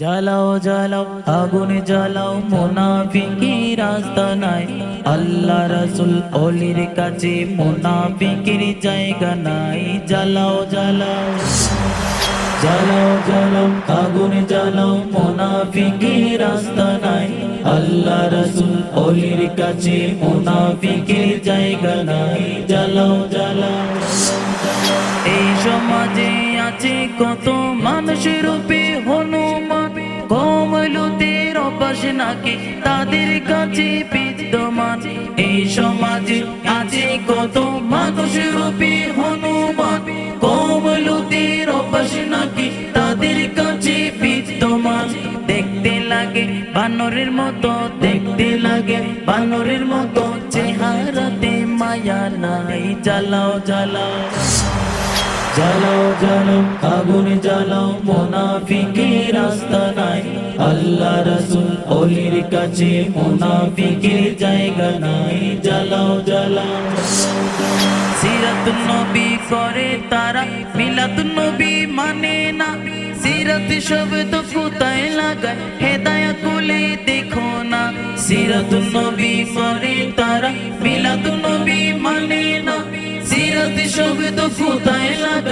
জ্বালাও জ্বালাও, আগুনে জ্বালাও, মোনাফিকি রাস্তা নাই। আল্লাহ রসুল অলির কাছে মোনাফিকির জায়গা নাই। জ্বালাও জ্বালাও জ্বালাও জ্বালাও, আগুনে জ্বালাও, মোনাফিকি রাস্তা নাই। আল্লাহ রসুল অলির কাছে মোনাফিকির জায়গা নাই। জ্বালাও জ্বালাও, এই সমাজে আছে কত মানুষের রূপে হনুমান। কমলুদের অপাস নাকি তাদের কাছে বিদ্যমান? এই সমাজে আছে কত মানুষের রূপে হনুমান। অপাস নাকি তাদের কাছে বিদ্যমান? দেখতে লাগে বানরের মতো, দেখতে লাগে বানরের মতো। চেহারাতে মায়া নাই, জ্বালাও জ্বালাও। জ্বালাও জ্বালাও, আগুন জ্বালাও মোনাফিকি রাস্তা নাই। আল্লাহ রসুল অলির কাছে মোনাফিকের জায়গা নাই, জ্বালাও জ্বালাও। সিরাত নবী করে তারা, মিলাদ নবী মানে না। সিরাত শব্দ কোথায় লাগায় হেদায়া কুলে দেখো না। সিরাত নবী করে তারা, মিলাদ নবী মানে না। সিরাত শব্দ কোথায় লাগায়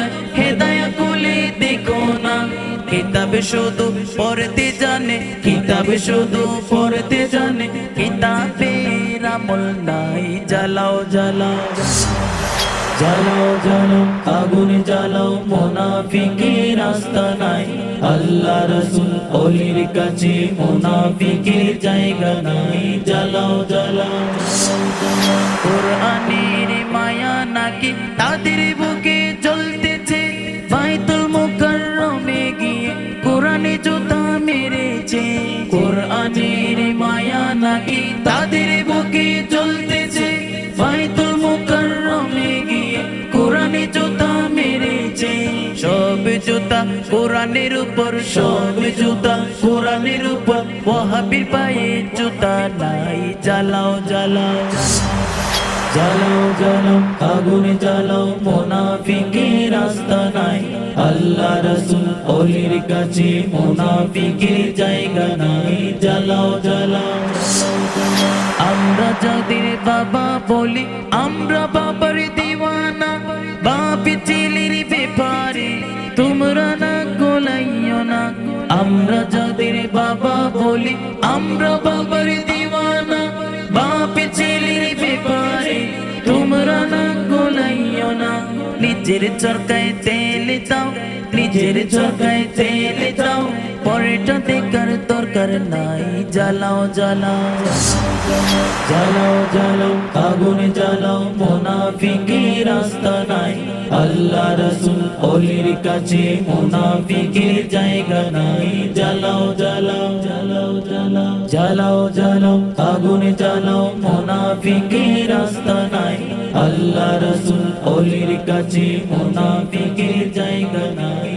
কিতাব শুধু পড়তে জানে কিতাব শুধু পড়তে জানে কিতাবের আমল নাই জ্বালাও জ্বালাও জ্বালাও জ্বালাও আগুন জ্বালাও মোনাফিকি রাস্তা নাই আল্লাহ রসুল অলির কাছে মোনাফিকের জায়গা নাই জ্বালাও জ্বালাও কোরআনের মায়া নাকি তাদের কোরআনের উপর সব জুতা, কোরআনের উপর ওয়াহাবির পায়ে জুতা নাই। জ্বালাও জ্বালাও জ্বালাও জ্বালাও আগুন জ্বালাও মোনাফিকি রাস্তা নাই। আল্লাহ রসুল অলির কাছে মোনাফিকের জায়গা নাই। জ্বালাও জ্বালাও। আমরা যাদের বাবা বলি, আমরা বাবার আমরা যাদের বাবা বলি, আমরা বাবার দিওয়ানা। বাপে ছেলের ব্যাপারে তোমরা না গোলাইও না। নিজের চরকায় দাও, নিজের চরকায় তেল দাও পরেটা দেখার নাই। জ্বালাও জ্বালাও জ্বালাও জ্বালাও, আগুন জ্বালাও মোনাফিকি রাস্তা নাই। আল্লাহ রসুল অলির কাছে মোনাফিকের জায়গা নাই। জ্বালাও জ্বালাও জ্বালাও জ্বালাও জ্বালাও জ্বালাও আগুন জ্বালাও মোনাফিকি রাস্তা নাই। আল্লাহ রসুল অলির কাছে মোনাফিকের জায়গা নাই।